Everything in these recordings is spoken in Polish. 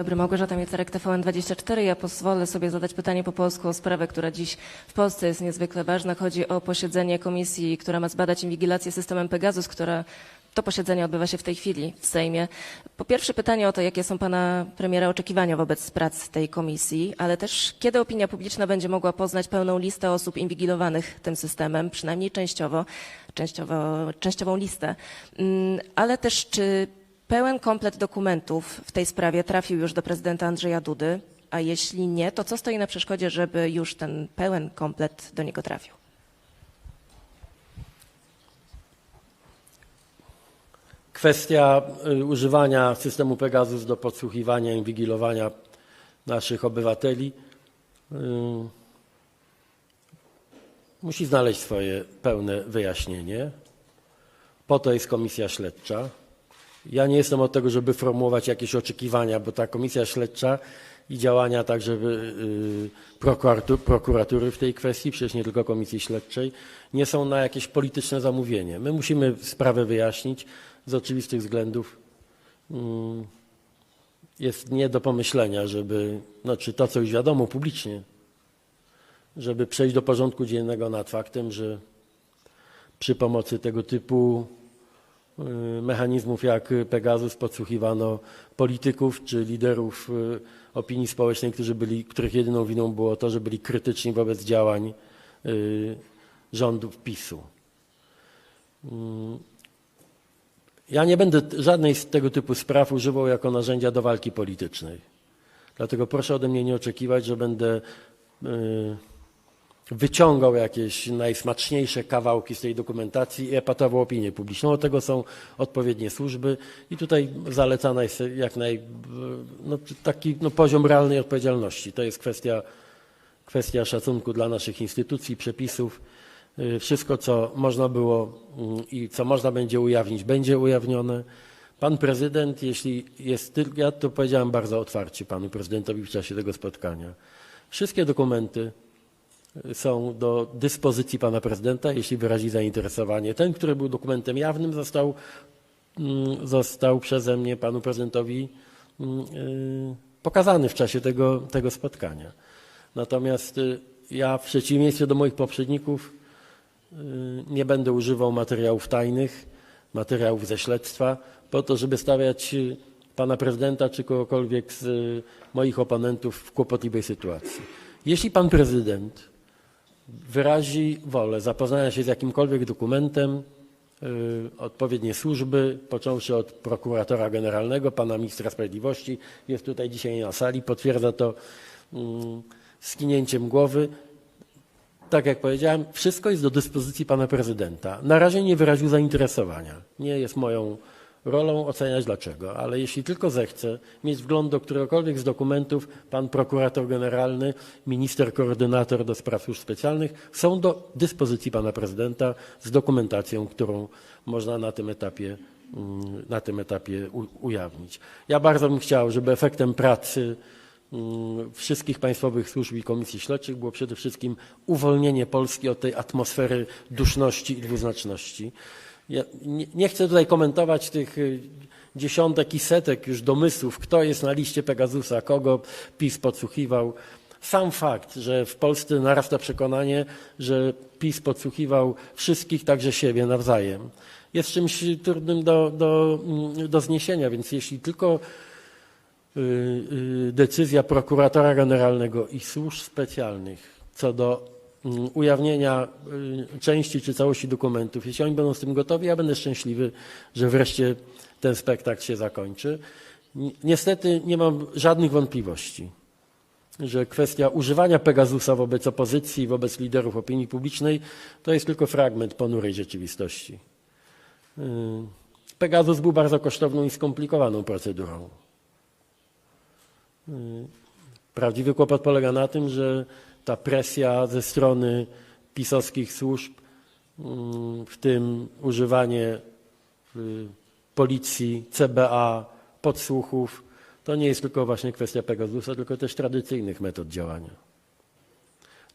Dobry, Małgorzata Miecerek, TVN24. Ja pozwolę sobie zadać pytanie po polsku o sprawę, która dziś w Polsce jest niezwykle ważna. Chodzi o posiedzenie komisji, która ma zbadać inwigilację systemem Pegasus, która to posiedzenie odbywa się w tej chwili w Sejmie. Po pierwsze pytanie o to, jakie są pana premiera oczekiwania wobec prac tej komisji, ale też kiedy opinia publiczna będzie mogła poznać pełną listę osób inwigilowanych tym systemem, przynajmniej częściowo, częściowo częściową listę, Mm, ale też czy Pełen komplet dokumentów w tej sprawie trafił już do prezydenta Andrzeja Dudy, a jeśli nie, to co stoi na przeszkodzie, żeby już ten pełen komplet do niego trafił? Kwestia y, używania systemu Pegasus do podsłuchiwania i inwigilowania naszych obywateli y, musi znaleźć swoje pełne wyjaśnienie. Po to jest komisja śledcza. Ja nie jestem od tego, żeby formułować jakieś oczekiwania, bo ta komisja śledcza i działania także y, prokuratu- prokuratury w tej kwestii, przecież nie tylko komisji śledczej, nie są na jakieś polityczne zamówienie. My musimy sprawę wyjaśnić z oczywistych względów. mm, Jest nie do pomyślenia, żeby, no czy to, co już wiadomo publicznie, żeby przejść do porządku dziennego nad faktem, że przy pomocy tego typu mechanizmów jak Pegasus podsłuchiwano polityków czy liderów y, opinii społecznej, którzy byli, których jedyną winą było to, że byli krytyczni wobec działań y, rządów PiSu. Mm. Ja nie będę żadnej z tego typu spraw używał jako narzędzia do walki politycznej. Dlatego proszę ode mnie nie oczekiwać, że będę y, wyciągał jakieś najsmaczniejsze kawałki z tej dokumentacji i epatował opinię publiczną. Od tego są odpowiednie służby i tutaj zalecana jest jak naj, no, taki no, poziom realnej odpowiedzialności. To jest kwestia, kwestia szacunku dla naszych instytucji, przepisów. Y, Wszystko, co można było mm, i co można będzie ujawnić, będzie ujawnione. Pan prezydent, jeśli jest tylko, ja to powiedziałem bardzo otwarcie panu prezydentowi w czasie tego spotkania. Wszystkie dokumenty są do dyspozycji pana prezydenta, jeśli wyrazi zainteresowanie. Ten, który był dokumentem jawnym, został, mm, został przeze mnie panu prezydentowi mm, y, pokazany w czasie tego, tego spotkania. Natomiast y, ja w przeciwieństwie do moich poprzedników y, nie będę używał materiałów tajnych, materiałów ze śledztwa, po to, żeby stawiać pana prezydenta czy kogokolwiek z moich oponentów w kłopotliwej sytuacji. Jeśli pan prezydent wyrazi wolę zapoznania się z jakimkolwiek dokumentem, y, odpowiednie służby, począwszy od prokuratora generalnego, pana ministra sprawiedliwości, jest tutaj dzisiaj na sali, potwierdza to mm, skinięciem głowy. Tak jak powiedziałem, wszystko jest do dyspozycji pana prezydenta. Na razie nie wyraził zainteresowania. Nie jest moją rolą oceniać dlaczego, ale jeśli tylko zechce mieć wgląd do któregokolwiek z dokumentów, pan prokurator generalny, minister koordynator do spraw służb specjalnych są do dyspozycji pana prezydenta z dokumentacją, którą można na tym etapie, mm, na tym etapie ujawnić. Ja bardzo bym chciał, żeby efektem pracy mm, wszystkich państwowych służb i komisji śledczych było przede wszystkim uwolnienie Polski od tej atmosfery duszności i dwuznaczności. Ja nie, nie chcę tutaj komentować tych y, dziesiątek i setek już domysłów, kto jest na liście Pegasusa, kogo PiS podsłuchiwał. Sam fakt, że w Polsce narasta przekonanie, że PiS podsłuchiwał wszystkich, także siebie nawzajem, jest czymś trudnym do, do, mm, do zniesienia, więc jeśli tylko y, y, decyzja prokuratora generalnego i służb specjalnych co do ujawnienia y, części czy całości dokumentów, jeśli oni będą z tym gotowi, ja będę szczęśliwy, że wreszcie ten spektakl się zakończy. Ni- Niestety nie mam żadnych wątpliwości, że kwestia używania Pegasusa wobec opozycji, wobec liderów opinii publicznej to jest tylko fragment ponurej rzeczywistości. Y, Pegasus był bardzo kosztowną i skomplikowaną procedurą. Prawdziwy kłopot polega na tym, że ta presja ze strony pisowskich służb, mm, w tym używanie y, policji, CBA, podsłuchów, to nie jest tylko właśnie kwestia Pegasusa, tylko też tradycyjnych metod działania.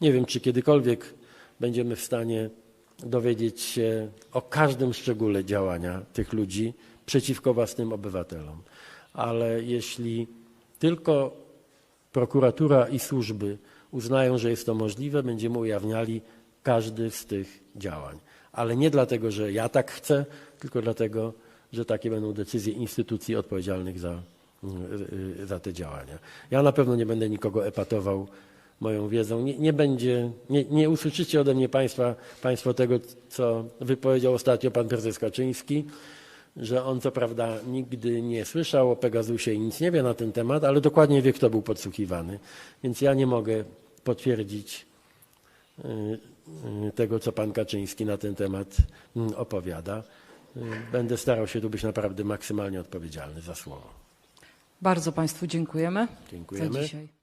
Nie wiem, czy kiedykolwiek będziemy w stanie dowiedzieć się o każdym szczególe działania tych ludzi przeciwko własnym obywatelom. Ale jeśli tylko prokuratura i służby uznają, że jest to możliwe, będziemy ujawniali każdy z tych działań. Ale nie dlatego, że ja tak chcę, tylko dlatego, że takie będą decyzje instytucji odpowiedzialnych za, y, y, za te działania. Ja na pewno nie będę nikogo epatował moją wiedzą. Nie, nie będzie, nie, nie usłyszycie ode mnie państwa, Państwo tego, co wypowiedział ostatnio pan prezes Kaczyński, że on co prawda nigdy nie słyszał o Pegasusie i nic nie wie na ten temat, ale dokładnie wie, kto był podsłuchiwany. Więc ja nie mogę potwierdzić y, y, tego, co pan Kaczyński na ten temat mm, opowiada. Y, Będę starał się tu być naprawdę maksymalnie odpowiedzialny za słowo. Bardzo Państwu dziękujemy Dziękujemy. za dzisiaj.